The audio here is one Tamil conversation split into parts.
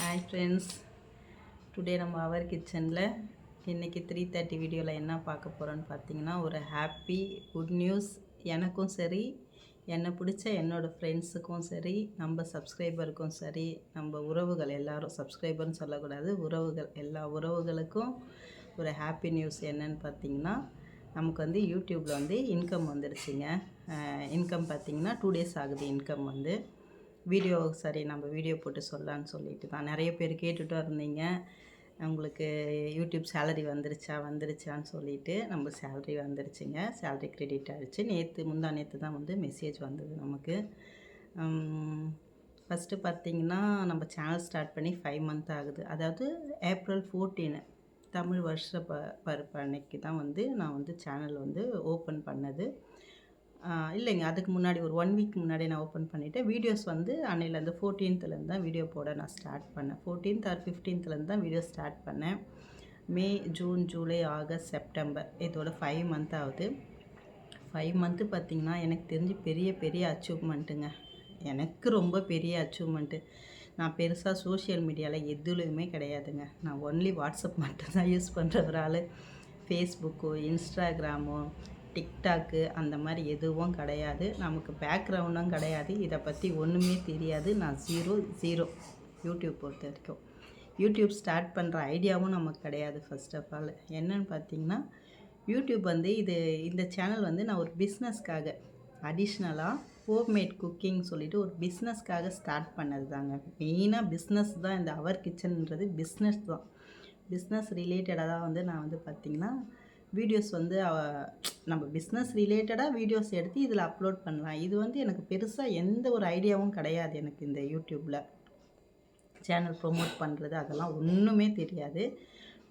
ஹாய் ஃப்ரெண்ட்ஸ் டுடே நம்ம அவர் கிச்சனில் இன்றைக்கி த்ரீ தேர்ட்டி வீடியோவில் என்ன பார்க்க போகிறோன்னு பார்த்தீங்கன்னா ஒரு ஹாப்பி குட் நியூஸ் எனக்கும் சரி என்னை பிடிச்ச என்னோடய ஃப்ரெண்ட்ஸுக்கும் சரி நம்ம சப்ஸ்கிரைபருக்கும் சரி நம்ம உறவுகள் எல்லோரும் சப்ஸ்கிரைபர்னு சொல்லக்கூடாது உறவுகள் எல்லா உறவுகளுக்கும் ஒரு ஹாப்பி நியூஸ் என்னன்னு பார்த்தீங்கன்னா நமக்கு வந்து யூடியூப்பில் வந்து இன்கம் வந்துடுச்சுங்க இன்கம் பார்த்தீங்கன்னா டூ டேஸ் ஆகுது இன்கம் வந்து. வீடியோ சரி நம்ம வீடியோ போட்டு சொல்லலான்னு சொல்லிட்டு தான். நிறைய பேர் கேட்டுட்டு இருந்தீங்க. உங்களுக்கு யூடியூப் சேலரி வந்துருச்சா வந்துருச்சான்னு சொல்லிட்டு நம்ம சேலரி வந்துருச்சுங்க. சேலரி கிரெடிட் ஆகிடுச்சு நேற்று முந்தா நேற்று தான் வந்து மெசேஜ் வந்தது நமக்கு. ஃபஸ்ட்டு பார்த்தீங்கன்னா நம்ம சேனல் ஸ்டார்ட் பண்ணி ஃபைவ் மந்த் ஆகுது. அதாவது ஏப்ரல் ஃபோர்டீனு தமிழ் வருஷ ப பருப்பு அன்னைக்கு தான் வந்து நான் வந்து சேனல் வந்து ஓப்பன் பண்ணது. இல்லைங்க. அதுக்கு முன்னாடி ஒரு ஒன் வீக் முன்னாடி நான் ஓப்பன் பண்ணிவிட்டேன் வீடியோஸ் வந்து அன்னையிலேருந்து ஃபோர்டீன்த்துலேருந்து தான் வீடியோ போட நான் ஸ்டார்ட் பண்ணேன். ஃபோர்டீன்த் ஆர் ஃபிஃப்டீன்த்துலேருந்து தான் வீடியோ ஸ்டார்ட் பண்ணேன். May June July August September இதோட ஃபைவ் மந்த் ஆகுது. ஃபைவ் மந்த்து பார்த்திங்கன்னா எனக்கு தெரிஞ்சு பெரிய பெரிய அச்சீவ்மெண்ட்டுங்க எனக்கு ரொம்ப பெரிய அச்சீவ்மெண்ட்டு நான் பெருசாக சோஷியல் மீடியாவில் எதுலேயுமே கிடையாதுங்க. நான் ஒன்லி வாட்ஸ்அப் மட்டும் தான் யூஸ் பண்ணுற ஒரு ஆள். ஃபேஸ்புக்கோ இன்ஸ்டாகிராமோ டிக்டாக்கு அந்த மாதிரி எதுவும் கிடையாது. நமக்கு பேக்ரவுண்டும் கிடையாது. இதை பற்றி ஒன்றுமே தெரியாது. நான் ஜீரோ ஜீரோ யூடியூப் பொறுத்த வரைக்கும். யூடியூப் ஸ்டார்ட் பண்ணுற ஐடியாவும் நமக்கு கிடையாது ஃபர்ஸ்ட் ஆஃப் ஆல் என்னன்னு பார்த்தீங்கன்னா யூடியூப் வந்து இது இந்த சேனல் வந்து நான் ஒரு பிஸ்னஸ்க்காக அடிஷ்னலாக ஹோம்மேட் குக்கிங் சொல்லிவிட்டு ஒரு பிஸ்னஸ்க்காக ஸ்டார்ட் பண்ணது தாங்க மெயினாக பிஸ்னஸ் தான் இந்த அவர் கிச்சன்ன்றது பிஸ்னஸ் தான். பிஸ்னஸ் ரிலேட்டடாக தான் வந்து நான் வந்து பார்த்திங்கன்னா வீடியோஸ் வந்து நம்ம பிஸ்னஸ் ரிலேட்டடாக வீடியோஸ் எடுத்து இதில் அப்லோட் பண்ணலாம். இது வந்து எனக்கு பெருசாக எந்த ஒரு ஐடியாவும் கிடையாது எனக்கு இந்த யூடியூப்பில் சேனல் ப்ரொமோட் பண்ணுறது அதெல்லாம் ஒன்றுமே தெரியாது.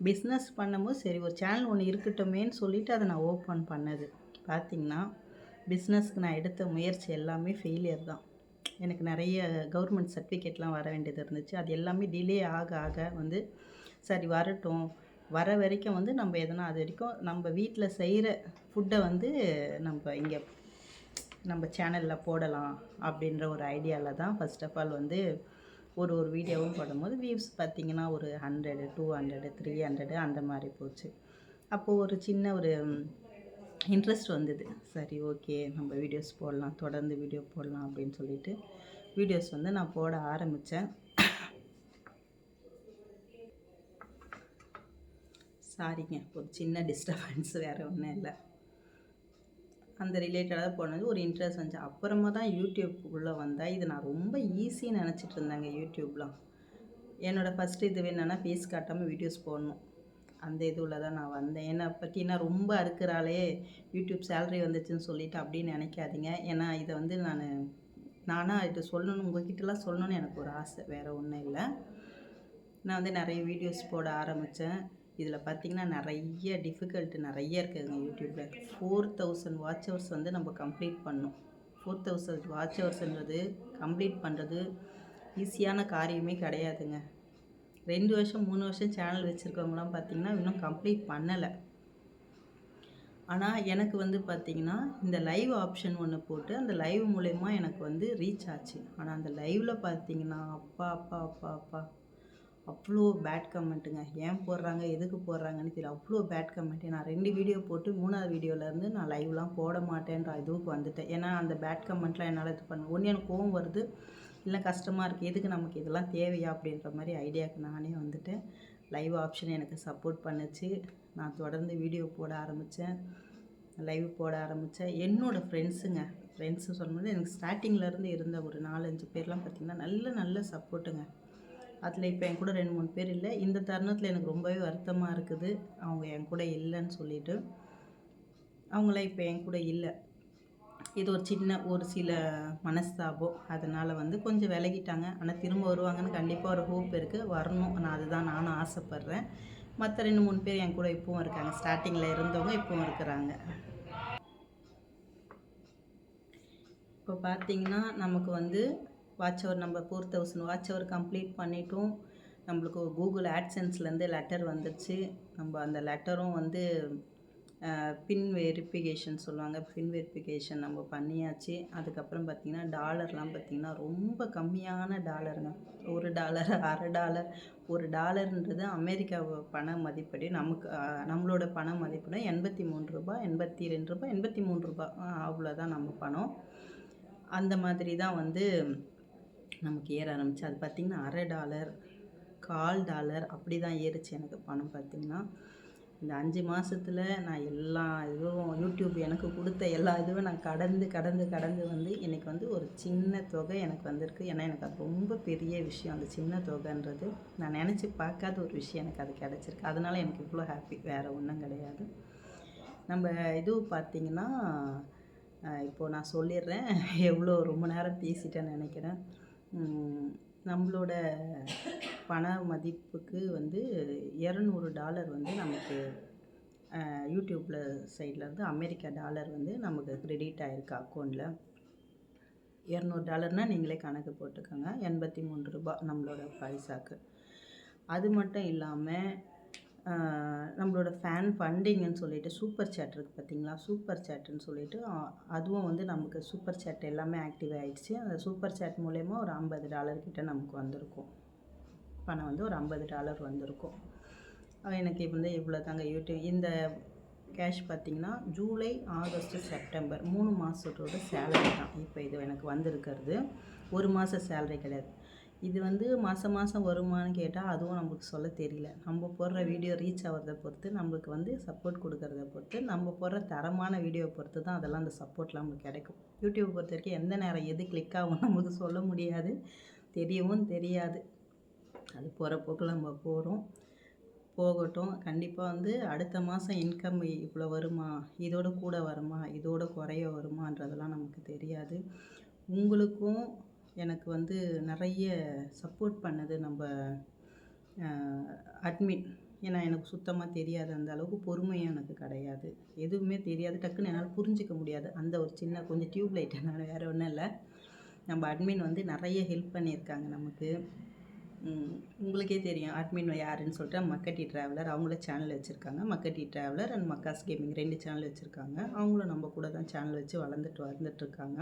பிஸ்னஸ் பண்ணும்போது சரி ஒரு சேனல் ஒன்று இருக்கட்டுமேன்னு சொல்லிட்டு அதை நான் ஓப்பன் பண்ணது. பார்த்திங்கன்னா பிஸ்னஸ்க்கு நான் எடுத்த முயற்சி எல்லாமே ஃபெயிலியர் தான். எனக்கு நிறைய கவர்மெண்ட் சர்டிஃபிகேட்லாம் வர வேண்டியது இருந்துச்சு. அது எல்லாமே டிலே ஆக ஆக வந்து சரி வரட்டும். வர வரைக்கும் வந்து நம்ம எதனா அது வரைக்கும் நம்ம வீட்டில் செய்கிற ஃபுட்டை வந்து நம்ம இங்கே நம்ம சேனலில் போடலாம் அப்படின்ற ஒரு ஐடியாவில் தான் ஃபர்ஸ்ட் ஆஃப் ஆல் வந்து ஒரு ஒரு வீடியோவும் போடும்போது வியூஸ் பார்த்திங்கன்னா ஒரு hundred two hundred three hundred அந்த மாதிரி போச்சு. அப்போது ஒரு சின்ன ஒரு இன்ட்ரெஸ்ட் வந்தது. சரி ஓகே நம்ம வீடியோஸ் போடலாம் தொடர்ந்து வீடியோ போடலாம் அப்படின்னு சொல்லிட்டு வீடியோஸ் வந்து நான் போட ஆரம்பித்தேன் சாரிங்க ஒரு சின்ன டிஸ்டர்பன்ஸ் வேறு ஒன்றும் இல்லை. அந்த ரிலேட்டடாக போனது. ஒரு இன்ட்ரெஸ்ட் வந்துச்சு. அப்புறமா தான் யூடியூப்புக்குள்ளே வந்தால் இது நான் ரொம்ப ஈஸின்னு நினச்சிட்டு இருந்தேங்க யூடியூப்லாம் என்னோடய ஃபஸ்ட்டு இது என்னென்னா ஃபேஸ் காட்டாமல் வீடியோஸ் போடணும். அந்த இதுவில் தான் நான் வந்தேன். என்னை பற்றினா ரொம்ப அறுக்கிறாளே யூடியூப் சேலரி வந்துச்சுன்னு சொல்லிட்டு அப்படின்னு நினைக்காதீங்க. ஏன்னா இதை வந்து நான் நானாக இது சொல்லணும் உங்ககிட்டலாம் சொல்லணும்னு எனக்கு ஒரு ஆசை. வேறு ஒன்றும் இல்லை. நான் வந்து நிறைய வீடியோஸ் போட ஆரம்பித்தேன் இதில் பார்த்தீங்கன்னா நிறைய டிஃபிகல்ட் நிறைய இருக்குதுங்க யூடியூப்பில் ஃபோர் தௌசண்ட் வாட்ச் ஹவர்ஸ் வந்து நம்ம கம்ப்ளீட் பண்ணோம் ஃபோர் தௌசண்ட் வாட்ச் ஹவர்ஸ்ன்றது கம்ப்ளீட் பண்ணுறது ஈஸியான காரியமே கிடையாதுங்க. ரெண்டு வருஷம் மூணு வருஷம் சேனல் வச்சுருக்கவங்களாம் பார்த்தீங்கன்னா இன்னும் கம்ப்ளீட் பண்ணலை. ஆனால் எனக்கு வந்து பார்த்திங்கன்னா இந்த லைவ் ஆப்ஷன் ஒன்று போட்டு அந்த லைவ் மூலயமா எனக்கு வந்து ரீச் ஆச்சு. ஆனால் அந்த லைவில் பார்த்தீங்கன்னா அப்பா அப்பா அப்பா அப்பா. அவ்வளோ பேட் கமெண்ட்டுங்க ஏன் போடுறாங்க? எதுக்கு போடுறாங்கன்னு தெரியல. அவ்வளோ பேட் கமெண்ட்டு நான் ரெண்டு வீடியோ போட்டு மூணாவது வீடியோலேருந்து நான் லைவ்லாம் போட மாட்டேன்ற இதுவுக்கு வந்துட்டேன். ஏன்னா அந்த பேட் கமெண்ட்லாம் என்னால் இது பண்ண ஒன்று எனக்கு கோவம் வருது. இல்லை கஷ்டமாக இருக்குது எதுக்கு நமக்கு இதெல்லாம் தேவையா அப்படின்ற மாதிரி ஐடியாவுக்கு நானே வந்துட்டேன். லைவ் ஆப்ஷன் எனக்கு சப்போர்ட் பண்ணுச்சு. நான் தொடர்ந்து வீடியோ போட ஆரம்பித்தேன் லைவ் போட ஆரம்பித்தேன் என்னோடய ஃப்ரெண்ட்ஸுங்க ஃப்ரெண்ட்ஸு சொல்லும்போது எனக்கு ஸ்டார்டிங்லேருந்து இருந்த ஒரு நாலஞ்சு பேர்லாம் பார்த்திங்கன்னா நல்ல நல்ல சப்போர்ட்டுங்க அதில் இப்போ என் கூட ரெண்டு மூணு பேர் இல்லை. இந்த தருணத்தில் எனக்கு ரொம்பவே வருத்தமாக இருக்குது. அவங்க என் கூட இல்லைன்னு சொல்லிட்டு. அவங்களாம் இப்போ என் கூட இல்லை. இது ஒரு சின்ன ஒரு சில மனஸ்தாபம் அதனால் வந்து கொஞ்சம் விலகிட்டாங்க. ஆனால் திரும்ப வருவாங்கன்னு கண்டிப்பாக ஒரு ஹோப் இருக்குது வரணும். நான் அதுதான் நானும் ஆசைப்பட்றேன். மற்ற ரெண்டு மூணு பேர் என் கூட இப்பவும் இருக்காங்க. ஸ்டார்டிங்கில் இருந்தவங்க இப்பவும் இருக்கிறாங்க. இப்போ பார்த்தீங்கன்னா நமக்கு வந்து வாட்ச் அவர் நம்ம four thousand watch hour complete பண்ணிட்டோம். நம்மளுக்கு கூகுள் ஆட்சன்ஸ்லேருந்து லெட்டர் வந்துடுச்சு நம்ம அந்த லெட்டரும் வந்து பின் வெரிஃபிகேஷன் சொல்லுவாங்க. பின் வெரிஃபிகேஷன் நம்ம பண்ணியாச்சு. அதுக்கப்புறம் பார்த்திங்கன்னா டாலர்லாம் பார்த்திங்கன்னா ரொம்ப கம்மியான டாலருங்க ஒரு டாலர் அரை டாலர் ஒரு டாலர்ன்றது அமெரிக்கா பண மதிப்படி நமக்கு நம்மளோட பண மதிப்படி எண்பத்தி மூணு ரூபா எண்பத்தி ரெண்டு ரூபாய் எண்பத்தி மூணு ரூபாய். அவ்வளோதான் நம்ம பணம். அந்த மாதிரி தான் வந்து நமக்கு ஏற ஆரம்பிச்சு அது பார்த்திங்கன்னா அரை டாலர் கால் டாலர் அப்படி தான் ஏறுச்சு எனக்கு பணம் பார்த்திங்கன்னா இந்த அஞ்சு மாதத்தில் நான் எல்லா இதுவும் யூடியூப் எனக்கு கொடுத்த எல்லா இதுவும் நான் கடந்து கடந்து கடந்து வந்து எனக்கு வந்து ஒரு சின்ன தொகை எனக்கு வந்திருக்கு. ஏன்னா எனக்கு அது ரொம்ப பெரிய விஷயம். அந்த சின்ன தொகைன்றது நான் நினச்சி பார்க்காத ஒரு விஷயம் எனக்கு அது கிடச்சிருக்கு. அதனால எனக்கு இவ்வளோ ஹாப்பி வேறு ஒன்றும் கிடையாது. நம்ம இது பார்த்தீங்கன்னா இப்போது நான் சொல்லிடுறேன். எவ்வளோ ரொம்ப நேரம் பேசிட்டேன்னு நினைக்கிறேன். நம்மளோட பண மதிப்புக்கு வந்து இரநூறு டாலர் வந்து நமக்கு யூடியூப்பில் சைட்லேருந்து அமெரிக்கா டாலர் வந்து நமக்கு க்ரெடிட் ஆகிருக்கு அக்கௌண்ட்டில் இரநூறு டாலர்னால் நீங்களே கணக்கு போட்டுக்கோங்க. எண்பத்தி மூணு ரூபாய் நம்மளோட பைசாக்கு. அது மட்டும் இல்லாமல் நம்மளோட ஃபேன் ஃபண்டிங்னு சொல்லிட்டு சூப்பர் சேட் இருக்குது பார்த்தீங்களா சூப்பர் சேட்டுன்னு சொல்லிட்டு அதுவும் வந்து நமக்கு சூப்பர் சேட் எல்லாமே ஆக்டிவ் ஆகிடுச்சு அந்த சூப்பர் சேட் மூலயமா ஒரு ஐம்பது டாலர் கிட்ட நமக்கு வந்திருக்கும். பணம் வந்து ஒரு ஐம்பது டாலர் வந்திருக்கும். எனக்கு வந்து இவ்வளோ தாங்க யூடியூப் இந்த கேஷ் பார்த்தீங்கன்னா ஜூலை ஆகஸ்ட் செப்டம்பர் மூணு மாதத்தோட சேலரி தான். இப்போ இது எனக்கு வந்திருக்கிறது. ஒரு மாத சேலரி கிடையாது. இது வந்து மாதம் மாதம் வருமானு கேட்டால் அதுவும் நம்மளுக்கு சொல்ல தெரியல. நம்ம போடுற வீடியோ ரீச் ஆகிறத பொறுத்து நம்மளுக்கு வந்து சப்போர்ட் கொடுக்கறத பொறுத்து நம்ம போடுற தரமான வீடியோவை பொறுத்து தான் அதெல்லாம் அந்த சப்போர்ட்லாம் நம்மளுக்கு கிடைக்கும். யூடியூப் பொறுத்த வரைக்கும் எந்த நேரம் எது கிளிக் ஆகும் நமக்கு சொல்ல முடியாது. தெரியவும் தெரியாது. அது போகிற போக்கில் நம்ம போகிறோம் போகட்டும். கண்டிப்பாக வந்து அடுத்த மாதம் இன்கம் இவ்வளோ வருமா? இதோட கூட வருமா? இதோட குறைய வருமான்றதெல்லாம் நமக்கு தெரியாது. உங்களுக்கும் எனக்கு வந்து நிறைய சப்போர்ட் பண்ணது நம்ம அட்மின் ஏன்னா எனக்கு சுத்தமாக தெரியாது. அந்த அளவுக்கு பொறுமையும் எனக்கு கிடையாது. எதுவுமே தெரியாது. டக்குன்னு என்னால் புரிஞ்சிக்க முடியாது. அந்த ஒரு சின்ன கொஞ்சம் டியூப் லைட் என்னால் வேறு ஒன்றும் இல்லை. நம்ம அட்மின் வந்து நிறைய ஹெல்ப் பண்ணியிருக்காங்க நமக்கு. உங்களுக்கே தெரியும். அட்மின் யாருன்னு சொல்லிட்டு மக்கட்டி ட்ராவலர் அவங்கள சேனல் வச்சுருக்காங்க. மக்கட்டி ட்ராவலர் அண்ட் மக்காஸ் கேமிங் ரெண்டு சேனல் வச்சுருக்காங்க. அவங்களும் நம்ம கூட தான் சேனல் வச்சு வளர்ந்துட்டு வந்துட்டுருக்காங்க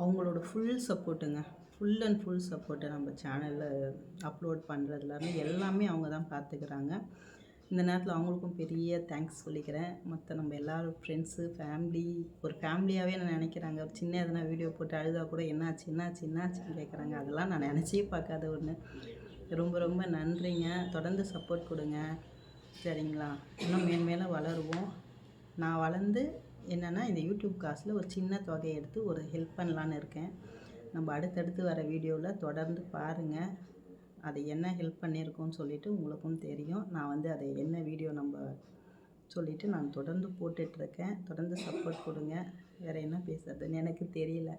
அவங்களோட ஃபுல் சப்போர்ட்டுங்க ஃபுல் அண்ட் ஃபுல் சப்போர்ட்டை நம்ம சேனலில் அப்லோட் பண்ணுறதுலேருந்து எல்லாமே அவங்க தான் பார்த்துக்கிறாங்க இந்த நேரத்தில் அவங்களுக்கும் பெரிய தேங்க்ஸ் சொல்லிக்கிறேன். மற்ற நம்ம எல்லாரும் ஃப்ரெண்ட்ஸு ஃபேமிலி ஒரு ஃபேமிலியாகவே நான் நினைக்கிறாங்க? ஒரு சின்ன எதனா வீடியோ போட்டு அழுதா கூட என்னாச்சு என்னாச்சு என்னாச்சுன்னு கேட்குறாங்க அதெல்லாம் நான் நினச்சே பார்க்காத ஒன்று ரொம்ப ரொம்ப நன்றிங்க. தொடர்ந்து சப்போர்ட் கொடுங்க. சரிங்களா? இன்னும் மேன்மேலும் வளருவோம். நான் வளர்ந்து என்னென்னா இந்த யூடியூப் காசில் ஒரு சின்ன தொகையை எடுத்து ஒரு ஹெல்ப் பண்ணலான்னு இருக்கேன். நம்ம அடுத்தடுத்து வர வீடியோவில் தொடர்ந்து பாருங்கள் அது என்ன ஹெல்ப் பண்ணியிருக்கோன்னு சொல்லிட்டு உங்களுக்கும் தெரியும். நான் வந்து அதை என்ன வீடியோ நம்ம சொல்லிவிட்டு நான் தொடர்ந்து போட்டுட்ருக்கேன். தொடர்ந்து சப்போர்ட் கொடுங்க. வேறு என்ன பேசுறதுன்னு எனக்கு தெரியல.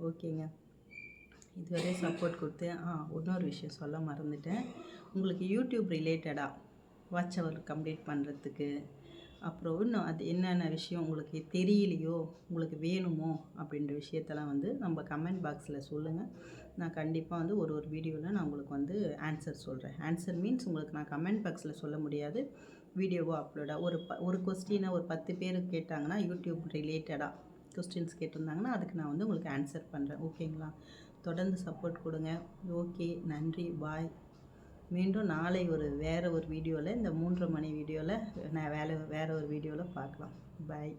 ஓகேங்க. இதுவரை சப்போர்ட் கொடுத்து ஆ இன்னொரு விஷயம் சொல்ல மறந்துட்டேன். உங்களுக்கு யூடியூப் ரிலேட்டடாக வாட்ச் அவர் கம்ப்ளீட் பண்ணுறதுக்கு அப்புறம் இன்னும் அது என்னென்ன விஷயம் உங்களுக்கு தெரியலையோ உங்களுக்கு வேணுமோ அப்படின்ற விஷயத்தெல்லாம் வந்து நம்ம கமெண்ட் பாக்ஸில் சொல்லுங்கள் நான் கண்டிப்பாக வந்து ஒரு ஒரு வீடியோவில் நான் உங்களுக்கு வந்து ஆன்சர் சொல்கிறேன் ஆன்சர் மீன்ஸ் உங்களுக்கு நான் கமெண்ட் பாக்ஸில் சொல்ல முடியாது. வீடியோவோ அப்லோடாக ஒரு ப ஒரு கொஸ்டினை ஒரு பத்து பேர் கேட்டாங்கன்னா யூடியூப் ரிலேட்டடாக கொஸ்டின்ஸ் கேட்டிருந்தாங்கன்னா அதுக்கு நான் வந்து உங்களுக்கு ஆன்சர் பண்ணுறேன் ஓகேங்களா தொடர்ந்து சப்போர்ட் கொடுங்க. ஓகே நன்றி. பாய் மீண்டும் நாளை ஒரு வேறு ஒரு வீடியோவில் இந்த மூன்று மணி வீடியோவில் நான் வேலை வேறு ஒரு வீடியோவில் பார்க்கலாம். பாய்